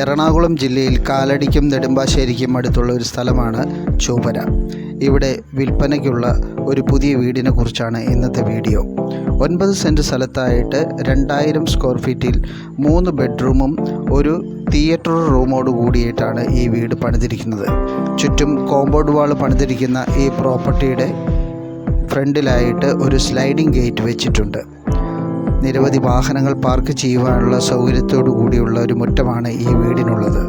എറണാകുളം ജില്ലയിൽ കാലടിക്കും നെടുമ്പാശ്ശേരിക്കും അടുത്തുള്ള ഒരു സ്ഥലമാണ് ചൂപര ഇവിടെ വിൽപ്പനയ്ക്കുള്ള ഒരു പുതിയ വീടിനെ കുറിച്ചാണ് ഇന്നത്തെ വീഡിയോ. ഒൻപത് സെന്റ് സ്ഥലത്തായിട്ട് രണ്ടായിരം സ്ക്വയർ ഫീറ്റിൽ മൂന്ന് ബെഡ്റൂമും ഒരു തിയേറ്റർ റൂമോട് കൂടിയിട്ടാണ് ഈ വീട് പണിതിരിക്കുന്നത്. ചുറ്റും കോമ്പൗണ്ട് വാൾ പണിതിരിക്കുന്ന ഈ പ്രോപ്പർട്ടിയുടെ ഫ്രണ്ടിലായിട്ട് ഒരു സ്ലൈഡിംഗ് ഗേറ്റ് വെച്ചിട്ടുണ്ട്. നിരവധി വാഹനങ്ങൾ പാർക്ക് ചെയ്യുവാനുള്ള സൗകര്യത്തോടു കൂടിയുള്ള ഒരു മുറ്റമാണ് ഈ വീടിനുള്ളത്.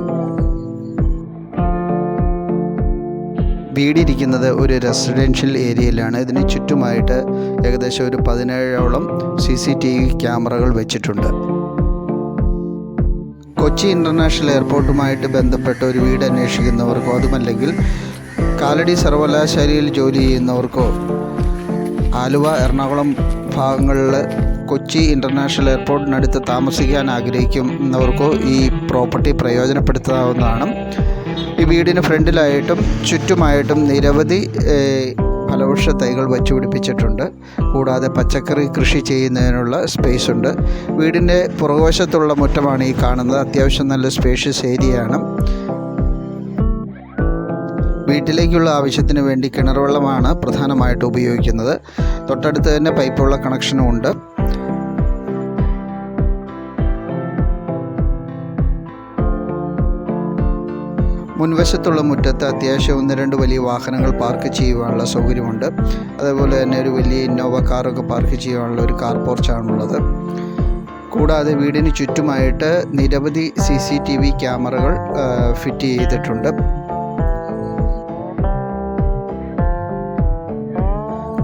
വീടിരിക്കുന്നത് ഒരു റെസിഡൻഷ്യൽ ഏരിയയിലാണ്. ഇതിന് ചുറ്റുമായിട്ട് ഏകദേശം ഒരു പതിനേഴോളം സി സി ടി വി ക്യാമറകൾ വെച്ചിട്ടുണ്ട്. കൊച്ചി ഇന്റർനാഷണൽ എയർപോർട്ടുമായിട്ട് ബന്ധപ്പെട്ട ഒരു വീട് അന്വേഷിക്കുന്നവർക്കോ അതുമല്ലെങ്കിൽ കാലടി സർവകലാശാലയിൽ ജോലി ചെയ്യുന്നവർക്കോ ആലുവ എറണാകുളം ഭാഗങ്ങളിൽ കൊച്ചി ഇന്റർനാഷണൽ എയർപോർട്ടിനടുത്ത് താമസിക്കാൻ ആഗ്രഹിക്കുന്നവർക്കോ ഈ പ്രോപ്പർട്ടി പ്രയോജനപ്പെടുത്താവുന്നതാണ്. ഈ വീടിന് ഫ്രണ്ടിലായിട്ടും ചുറ്റുമായിട്ടും നിരവധി ഫലവൃക്ഷ തൈകൾ വച്ചു പിടിപ്പിച്ചിട്ടുണ്ട് കൂടാതെ പച്ചക്കറി കൃഷി ചെയ്യുന്നതിനുള്ള സ്പേസ് ഉണ്ട്. വീടിന്റെ പുറകുവശത്തുള്ള മുറ്റമാണ് ഈ കാണുന്നത്. അത്യാവശ്യം നല്ല സ്പേഷ്യസ് ഏരിയയാണ് വീട്ടിലേക്കുള്ള ആവശ്യത്തിന് വേണ്ടി കിണർ വെള്ളമാണ് പ്രധാനമായിട്ട് ഉപയോഗിക്കുന്നത്. തൊട്ടടുത്ത് തന്നെ പൈപ്പുള്ള കണക്ഷനും ഉണ്ട്. മുൻവശത്തുള്ള മുറ്റത്ത് അത്യാവശ്യം ഒന്ന് രണ്ട് വലിയ വാഹനങ്ങൾ പാർക്ക് ചെയ്യുവാനുള്ള സൗകര്യമുണ്ട്. അതേപോലെ തന്നെ ഒരു വലിയ ഇന്നോവ കാറൊക്കെ പാർക്ക് ചെയ്യുവാനുള്ള ഒരു കാർ പോർച്ചാണുള്ളത് കൂടാതെ വീടിന് ചുറ്റുമായിട്ട് നിരവധി സി സി ടി വി ക്യാമറകൾ ഫിറ്റ് ചെയ്തിട്ടുണ്ട്.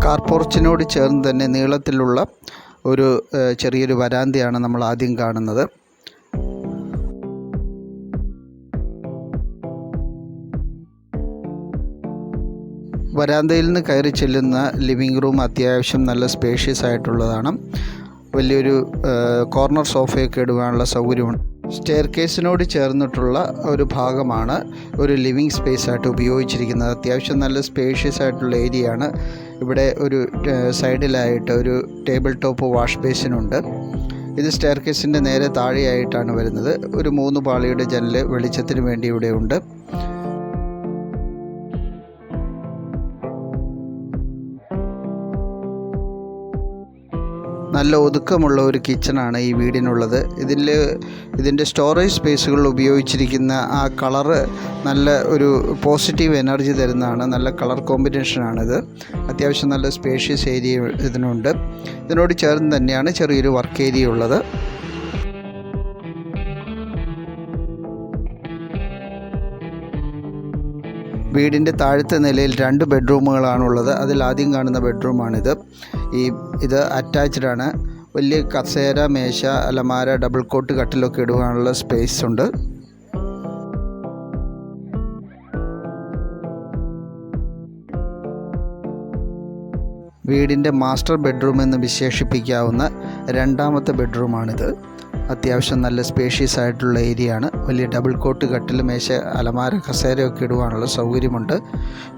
കാർ പോർച്ചിനോട് ചേർന്ന് തന്നെ നീളത്തിലുള്ള ഒരു ചെറിയൊരു വരാന്തയാണ് നമ്മൾ ആദ്യം കാണുന്നത്. വരാന്തയിൽ നിന്ന് കയറി ചെല്ലുന്ന ലിവിങ് റൂം അത്യാവശ്യം നല്ല സ്പേഷ്യസ് ആയിട്ടുള്ളതാണ്. വലിയൊരു കോർണർ സോഫയൊക്കെ ഇടുവാനുള്ള സൗകര്യമുണ്ട്. സ്റ്റെയർ കേസിനോട് ചേർന്നിട്ടുള്ള ഒരു ഭാഗമാണ് ഒരു ലിവിങ് സ്പേസ് ആയിട്ട് ഉപയോഗിച്ചിരിക്കുന്നത്. അത്യാവശ്യം നല്ല സ്പേഷ്യസ് ആയിട്ടുള്ള ഏരിയ ആണ് ഇവിടെ ഒരു സൈഡിലായിട്ട് ഒരു ടേബിൾ ടോപ്പ് വാഷ് ബേസിനുണ്ട്. ഇത് സ്റ്റെയർ കേസിന്റെ നേരെ താഴെയായിട്ടാണ് വരുന്നത്. ഒരു മൂന്ന് പാളിയുടെ ജനൽ വെളിച്ചത്തിന് വേണ്ടി ഇവിടെ നല്ല ഒതുക്കമുള്ള ഒരു കിച്ചണാണ് ഈ വീടിനുള്ളത്. ഇതിൽ ഇതിന്റെ സ്റ്റോറേജ് സ്പേസുകൾ ഉപയോഗിച്ചിരിക്കുന്ന ആ കളറ് നല്ല ഒരു പോസിറ്റീവ് എനർജി തരുന്നതാണ്. നല്ല കളർ കോമ്പിനേഷനാണിത് അത്യാവശ്യം നല്ല സ്പേഷ്യസ് ഏരിയ ഇതിനുണ്ട്. ഇതിനോട് ചേർന്ന് തന്നെയാണ് ചെറിയൊരു വർക്ക് ഏരിയ ഉള്ളത്. വീടിന്റെ താഴത്തെ നിലയിൽ രണ്ട് ബെഡ്റൂമുകളാണുള്ളത്. അതിൽ ആദ്യം കാണുന്ന ബെഡ്റൂമാണിത്. ഈ ഇത് അറ്റാച്ച്ഡ് ആണ്. വലിയ കസേര മേശ അലമാര ഡബിൾ കോട്ട് കട്ടിലൊക്കെ ഇടുവാനുള്ള സ്പേസ് ഉണ്ട്. വീടിന്റെ മാസ്റ്റർ ബെഡ്റൂം എന്ന് വിശേഷിപ്പിക്കാവുന്ന രണ്ടാമത്തെ ബെഡ്റൂമാണിത് അത്യാവശ്യം നല്ല സ്പേഷ്യസ് ആയിട്ടുള്ള ഏരിയ ആണ് വലിയ ഡബിൾ കോട്ട് കട്ടിൽ മേശ അലമാര കസേരയൊക്കെ ഇടുവാനുള്ള സൗകര്യമുണ്ട്.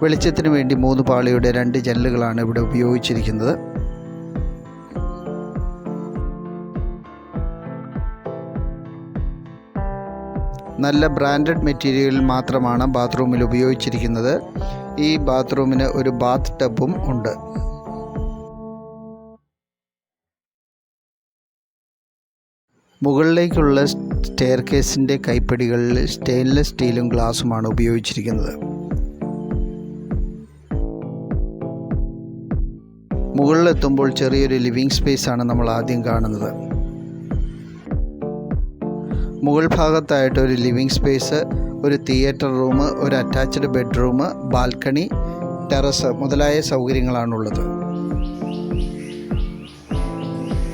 വെളിച്ചത്തിന് വേണ്ടി മൂന്ന് പാളിയുടെ രണ്ട് ജനലുകളാണ് ഇവിടെ ഉപയോഗിച്ചിരിക്കുന്നത്. നല്ല ബ്രാൻഡഡ് മെറ്റീരിയൽ മാത്രമാണ് ബാത്റൂമിൽ ഉപയോഗിച്ചിരിക്കുന്നത്. ഈ ബാത്റൂമിന് ഒരു ബാത്ത് ടബും ഉണ്ട്. മുകളിലേക്കുള്ള സ്റ്റെയർ കേസിന്റെ കൈപ്പടികളിൽ സ്റ്റെയിൻലെസ് സ്റ്റീലും ഗ്ലാസുമാണ് ഉപയോഗിച്ചിരിക്കുന്നത്. മുകളിലെത്തുമ്പോൾ ചെറിയൊരു ലിവിങ് സ്പേസ് ആണ് നമ്മൾ ആദ്യം കാണുന്നത്. മുകൾ ഭാഗത്തായിട്ട് ഒരു ലിവിങ് സ്പേസ് ഒരു തിയേറ്റർ റൂം ഒരു അറ്റാച്ച്ഡ് ബെഡ്റൂം ബാൽക്കണി ടെറസ് മുതലായ സൗകര്യങ്ങളാണുള്ളത്.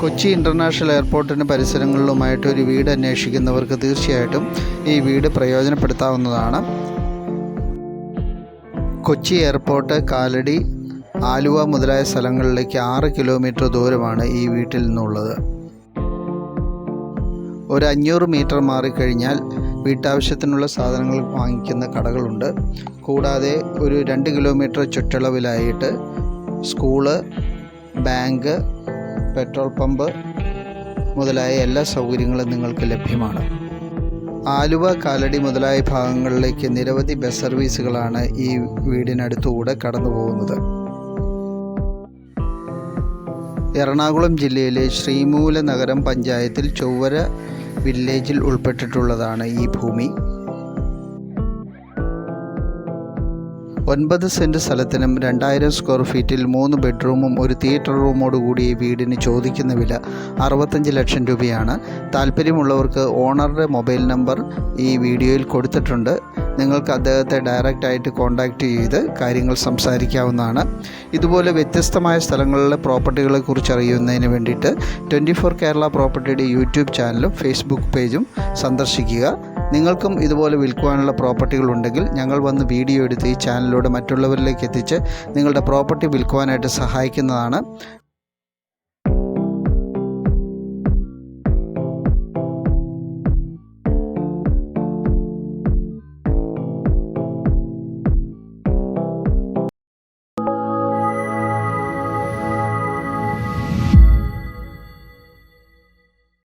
കൊച്ചി ഇന്റർനാഷണൽ എയർപോർട്ടിന് പരിസരങ്ങളിലുമായിട്ട് ഒരു വീട് അന്വേഷിക്കുന്നവർക്ക് തീർച്ചയായിട്ടും ഈ വീട് പ്രയോജനപ്പെടുത്താവുന്നതാണ്. കൊച്ചി എയർപോർട്ട് കാലടി ആലുവ മുതലായ സ്ഥലങ്ങളിലേക്ക് ആറ് കിലോമീറ്റർ ദൂരമാണ് ഈ വീട്ടിൽ നിന്നുള്ളത്. ഒരു അഞ്ഞൂറ് മീറ്റർ മാറിക്കഴിഞ്ഞാൽ വീട്ടാവശ്യത്തിനുള്ള സാധനങ്ങൾ വാങ്ങിക്കുന്ന കടകളുണ്ട്. കൂടാതെ ഒരു രണ്ട് കിലോമീറ്റർ ചുറ്റളവിലായിട്ട് സ്കൂൾ ബാങ്ക് പെട്രോൾ പമ്പ് മുതലായ എല്ലാ സൗകര്യങ്ങളും നിങ്ങൾക്ക് ലഭ്യമാണ്. ആലുവ കാലടി മുതലായ ഭാഗങ്ങളിലേക്ക് നിരവധി ബസ് സർവീസുകളാണ് ഈ വീടിനടുത്തുകൂടെ കടന്നു പോകുന്നത് എറണാകുളം ജില്ലയിലെ ശ്രീമൂല നഗരം പഞ്ചായത്തിൽ ചൊവ്വര വില്ലേജിൽ ഉൾപ്പെട്ടിട്ടുള്ളതാണ് ഈ ഭൂമി. ഒൻപത് സെന്റ് സ്ഥലത്തിനും രണ്ടായിരം സ്ക്വയർ ഫീറ്റിൽ മൂന്ന് ബെഡ്റൂമും ഒരു തിയേറ്റർ റൂമോട് ഈ വീടിന് ചോദിക്കുന്ന വില അറുപത്തഞ്ച് ലക്ഷം രൂപയാണ്. താല്പര്യമുള്ളവർക്ക് ഓണറുടെ മൊബൈൽ നമ്പർ ഈ വീഡിയോയിൽ കൊടുത്തിട്ടുണ്ട്. നിങ്ങൾക്ക് അദ്ദേഹത്തെ ഡയറക്റ്റായിട്ട് കോൺടാക്റ്റ് ചെയ്ത് കാര്യങ്ങൾ സംസാരിക്കാവുന്നതാണ്. ഇതുപോലെ വ്യത്യസ്തമായ സ്ഥലങ്ങളിലെ പ്രോപ്പർട്ടികളെ കുറിച്ച് അറിയുന്നതിന് വേണ്ടിയിട്ട് ട്വന്റി ഫോർ കേരള പ്രോപ്പർട്ടിയുടെ യൂട്യൂബ് ചാനലും ഫേസ്ബുക്ക് പേജും സന്ദർശിക്കുക. നിങ്ങൾക്കും ഇതുപോലെ വിൽക്കുവാനുള്ള പ്രോപ്പർട്ടികളുണ്ടെങ്കിൽ ഞങ്ങൾ വന്ന് വീഡിയോ എടുത്ത് ഈ ചാനലിലൂടെ മറ്റുള്ളവരിലേക്ക് എത്തിച്ച് നിങ്ങളുടെ പ്രോപ്പർട്ടി വിൽക്കുവാനായിട്ട് സഹായിക്കുന്നതാണ്.